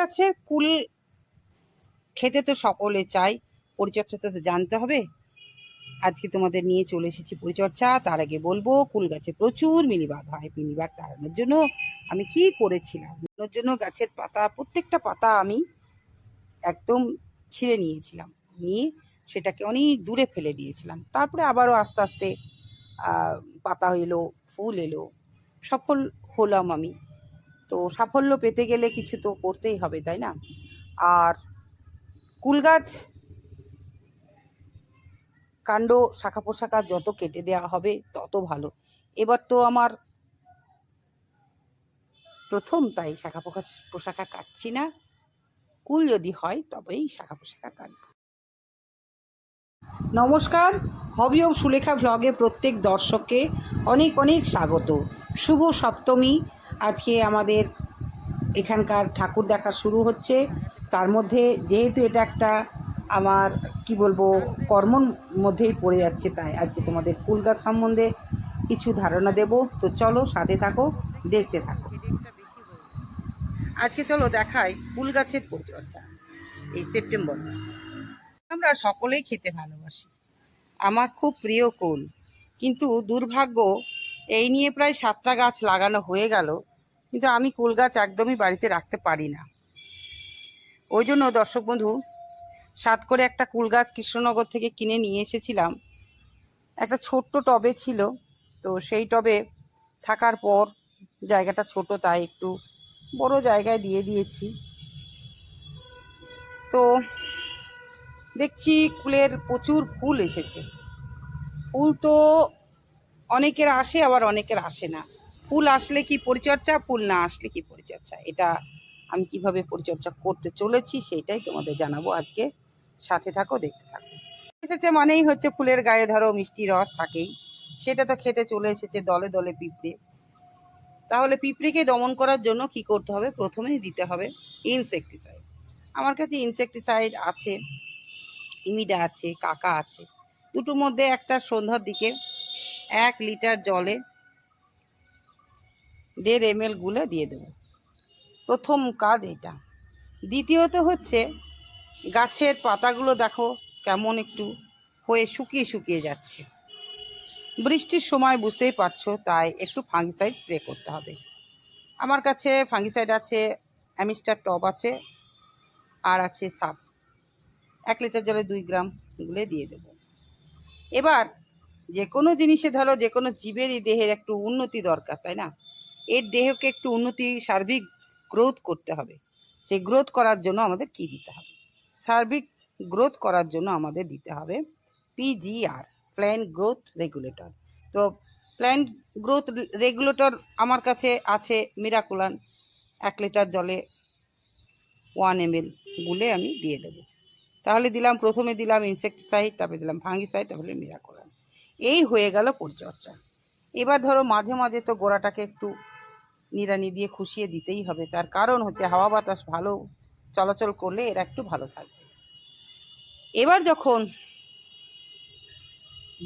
গাছের কুল খেতে তো সকলে চাই পরিচর্যাটা তো জানতে হবে। আজকে তোমাদের নিয়ে চলে এসেছি পরিচর্যা। তার আগে বলব, কুল গাছে প্রচুর মিলিবাগ হয়। মিলিবাগ তাড়ানোর জন্য আমি কি করেছিলাম? ওর জন্য গাছের পাতা, প্রত্যেকটা পাতা আমি একদম ছিঁড়ে নিয়েছিলাম। নিয়ে সেটাকে অনেক দূরে ফেলে দিয়েছিলাম। তারপরে আবারও আস্তে আস্তে পাতা এলো, ফুল এলো, সফল হলাম আমি। তো সাফল্য পেতে গেলে কিছু তো করতেই হবে, তাই না? আর কুল গাছ কাণ্ড শাখা পোশাখা যত কেটে দেওয়া হবে তত ভালো। এবার তো আমার প্রথম, তাই শাখা পোখা পোশাখা কাটছি না। কুল যদি হয় তবেই শাখা পোশাখা কাটব। নমস্কার, হবি অব সুলেখা ভ্লগে প্রত্যেক দর্শককে অনেক অনেক স্বাগত। শুভ সপ্তমী আজকে আমাদের এখানকার ঠাকুর দেখা শুরু হচ্ছে। তার মধ্যে যেহেতু এটা একটা আমার, কি বলব, কর্মর মধ্যেই পড়ে যাচ্ছে তাই আজকে তোমাদের কুল গাছ সম্বন্ধে কিছু ধারণা দেব। তো চলো সাথে থাকো, দেখতে থাকো। আজকে চলো দেখাই ফুল গাছের পরিচর্যা এই সেপ্টেম্বর মাসে। আমরা সকলেই খেতে ভালোবাসি। আমার খুব প্রিয় কুল, কিন্তু দুর্ভাগ্য এই নিয়ে প্রায় সাতটা গাছ লাগানো হয়ে গেল, কিন্তু আমি কুল গাছ একদমই বাড়িতে রাখতে পারি না। ওই জন্য দর্শক বন্ধু, সাত করে একটা কুল গাছ কৃষ্ণনগর থেকে কিনে নিয়ে এসেছিলাম। একটা ছোট্ট টবে ছিল, তো সেই টবে থাকার পর জায়গাটা ছোট, তাই একটু বড় জায়গায় দিয়ে দিয়েছি। তো দেখছি কুলের প্রচুর ফুল এসেছে। ফুল তো অনেকের আসে, আবার অনেকের আসে না। ফুল আসলে কি পরিচর্যা, ফুল না আসলে কি পরিচর্যা? এটা আমি কীভাবে পরিচর্যা করতে চলেছি সেইটাই তোমাদের জানাব আজকে। সাথে থাকো, দেখতে থাকো। এসেছে মানেই হচ্ছে ফুলের গায়ে ধরো মিষ্টি রস থাকেই। সেটা তো খেতে চলে এসেছে দলে দলে পিঁপড়ে। তাহলে পিঁপড়েকে দমন করার জন্য কি করতে হবে? প্রথমেই দিতে হবে ইনসেকটিসাইড আমার কাছে ইনসেকটিসাইড আছে, ইমিডা আছে, কাকা আছে। দুটোর মধ্যে একটা সন্ধ্যার দিকে এক লিটার জলে দেড় এম এল গুলে দিয়ে দেবো। প্রথম কাজ এটা। দ্বিতীয়ত হচ্ছে, গাছের পাতাগুলো দেখো কেমন একটু হয়ে শুকিয়ে শুকিয়ে যাচ্ছে। বৃষ্টির সময় বুঝতেই পারছ, তাই একটু ফাঙ্গিসাইড স্প্রে করতে হবে। আমার কাছে ফাঙ্গিসাইড আছে, অ্যামিস্টার টপ আছে, আর আছে সাফ। এক লিটার জলে দুই গ্রাম গুলে দিয়ে দেব। এবার যে কোনো জিনিসে ধরো যে কোনো জীবেরই দেহের একটু উন্নতি দরকার, তাই না? এর দেহকে একটু উন্নতি, সার্বিক গ্রোথ করতে হবে। সেই গ্রোথ করার জন্য আমাদের কি দিতে হবে? সার্বিক গ্রোথ করার জন্য আমাদের দিতে হবে পিজিআর প্ল্যান্ট গ্রোথ রেগুলেটর তো প্ল্যান্ট গ্রোথ রেগুলেটর আমার কাছে আছে মিরাকুলান এক লিটার জলে ওয়ান এম গুলে আমি দিয়ে দেবো। তাহলে দিলাম, প্রথমে দিলাম ইনসেকটিসাইড তারপরে দিলাম ফাঙ্গিসাইড তারপরে মিরাকুলান এই হয়ে গেল পরিচর্যা। এবার ধরো মাঝে মাঝে তো গোড়াটাকে একটু নিড়ানি দিয়ে খুশিয়ে দিতেই হবে। তার কারণ হচ্ছে হাওয়া বাতাস ভালো চলাচল করলে এরা একটু ভালো থাকবে। এবার যখন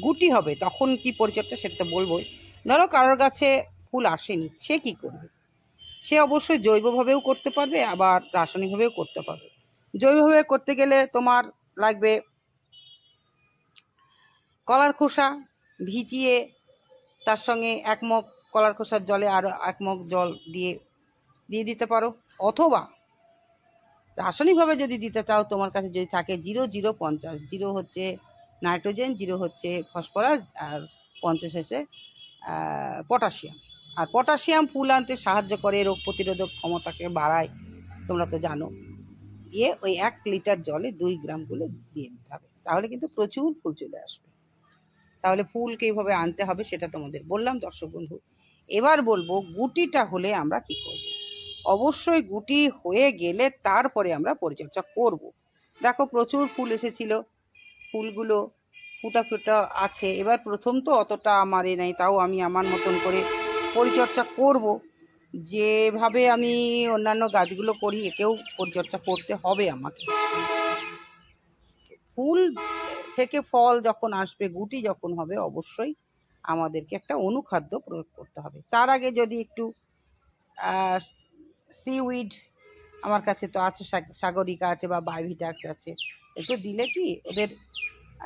গুটি হবে, তখন কি পরিচর্যা সেটা তো বলবোই। ধরো কারোর কাছে ফুল আসেনি, সে কি করবে? সে অবশ্যই জৈবভাবেও করতে পারবে, আবার রাসায়নিকভাবেও করতে পারবে। জৈবভাবে করতে গেলে তোমার লাগবে কলার খোসা ভিজিয়ে তার সঙ্গে এক মগ কলার খোসার জলে আরও এক মগ জল দিয়ে দিয়ে দিতে পারো। অথবা রাসায়নিকভাবে যদি দিতে চাও, তোমার কাছে যদি থাকে জিরো জিরো, পঞ্চাশ। জিরো হচ্ছে নাইট্রোজেন, জিরো হচ্ছে ফসফরাস, আর পঞ্চাশ হচ্ছে পটাশিয়াম। আর পটাশিয়াম ফুল আনতে সাহায্য করে রোগ প্রতিরোধক ক্ষমতাকে বাড়ায়, তোমরা তো জানো। দিয়ে ওই এক লিটার জলে দুই গ্রামগুলো দিয়ে দিতে হবে। তাহলে কিন্তু প্রচুর ফুল চলে আসবে। তাহলে ফুলকে এইভাবে আনতে হবে সেটা তোমাদের বললাম, দর্শক বন্ধু। এবার বলব গুটিটা হলে আমরা কি করব? অবশ্যই গুটি হয়ে গেলে তারপরে আমরা পরিচর্যা করব। দেখো প্রচুর ফুল এসেছিল, ফুলগুলো ফুটা ফুটা আছে। এবার প্রথম তো অতটা আমার এ নাই, তাও আমি আমার মতন করে পরিচর্যা করব। যেভাবে আমি অন্যান্য গাছগুলো করি, একেও পরিচর্যা করতে হবে আমাকে। ফুল থেকে ফল যখন আসবে, গুটি যখন হবে, অবশ্যই আমাদেরকে একটা অনুখাদ্য প্রয়োগ করতে হবে। তার আগে যদি একটু সিউইড আমার কাছে তো আছে সাগরিকা আছে বা বায়োভিটাক্স আছে, একটু দিলে কি ওদের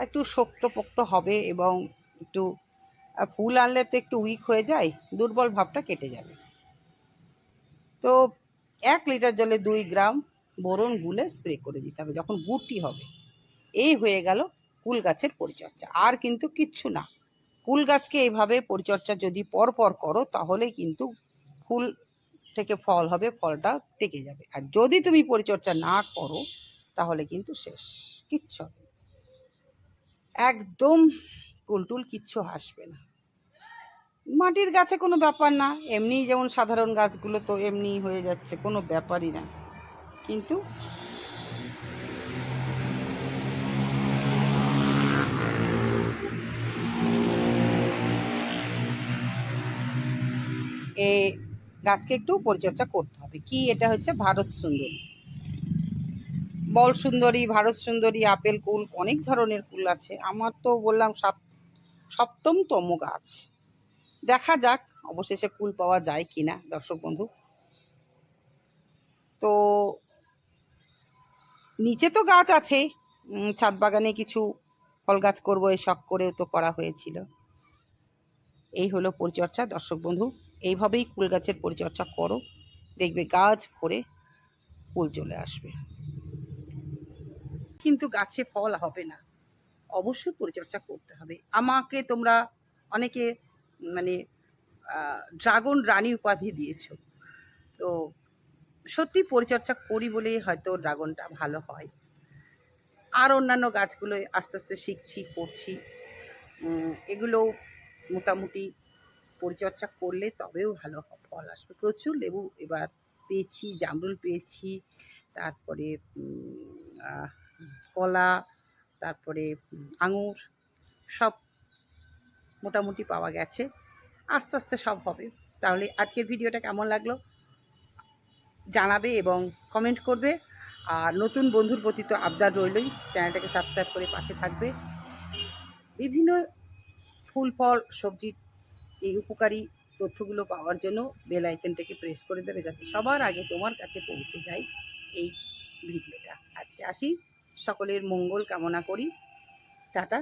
একটু শক্ত পোক্ত হবে এবং একটু ফুল আনলে তো একটু উইক হয়ে যায়, দুর্বল ভাবটা কেটে যাবে। তো এক লিটার জলে দুই গ্রাম বোরন গুলে স্প্রে করে দিতে হবে, যখন গুটি হবে। এই হয়ে গেল কুল গাছের পরিচর্যা। আর কিন্তু কিচ্ছু না। কুল গাছকে এইভাবে পরিচর্যা যদি পর পর করো, তাহলে কিন্তু ফুল থেকে ফল হবে, ফলটা টেকে যাবে। আর যদি তুমি পরিচর্যা না করো, তাহলে কিন্তু শেষ। কিচ্ছু হবে। একদম কুলটুল কিচ্ছু আসবে না। মাটির গাছে কোনো ব্যাপার না। এমনি যেমন সাধারণ গাছগুলো তো এমনি হয়ে যাচ্ছে, কোনো ব্যাপারই না। কিন্তু এ, গাছকে একটু পরিচর্যা করতে হবে। কি এটা হচ্ছে ভারত সুন্দরী? বল সুন্দরী, ভারত সুন্দরী, আপেল কুল, অনেক ধরনের কুল আছে। আমার তো বললাম সাত, সপ্তমতম গাছ। দেখা যাক, অবশেষে কুল পাওয়া যায় কিনা, দর্শক বন্ধু। তো, নিচে তো গাছ আছে। ছাদ বাগানে কিছু ফল গাছ করব, এই শখ করেও তো করা হয়েছিল। এই হলো পরিচর্যা, দর্শক বন্ধু। এইভাবেই কুল গাছের পরিচর্যা করো। দেখবে গাছ ভরে ফুল চলে আসবে। কিন্তু গাছে ফল হবে না। অবশ্যই পরিচর্যা করতে হবে। আমাকে তোমরা অনেকে মানে ড্রাগন রানী উপাধি দিয়েছ। তো সত্যি পরিচর্যা করি বলেই হয়তো ড্রাগনটা ভালো হয়। আর অন্যান্য গাছগুলো আস্তে আস্তে শিখছি, করছি। এগুলো মোটামুটি পরিচর্যা করলে তবেও ভালো ফল আসবে। প্রচুর লেবু এবার পেয়েছি, জামরুল পেয়েছি, তারপরে কলা, তারপরে আঙুর, সব মোটামুটি পাওয়া গেছে। আস্তে আস্তে সব হবে। তাহলে আজকের ভিডিওটা কেমন লাগল? জানাবে এবং কমেন্ট করবে। আর নতুন বন্ধুর প্রতি তো আবদার রইলই। চ্যানেলটাকে সাবস্ক্রাইব করে পাশে থাকবে। বিভিন্ন ফুল, ফল সবজির এই উপকারী তথ্যগুলো পাওয়ার জন্য বেল আইকনটাকে প্রেস করে দেবে যাতে সবার আগে তোমার কাছে পৌঁছে যায় এই ভিডিওটা। আজকে আসি, সকলের মঙ্গল কামনা করি। টাটা।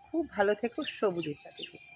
খুব ভালো থেকো, সবুজের সাথে থেকো।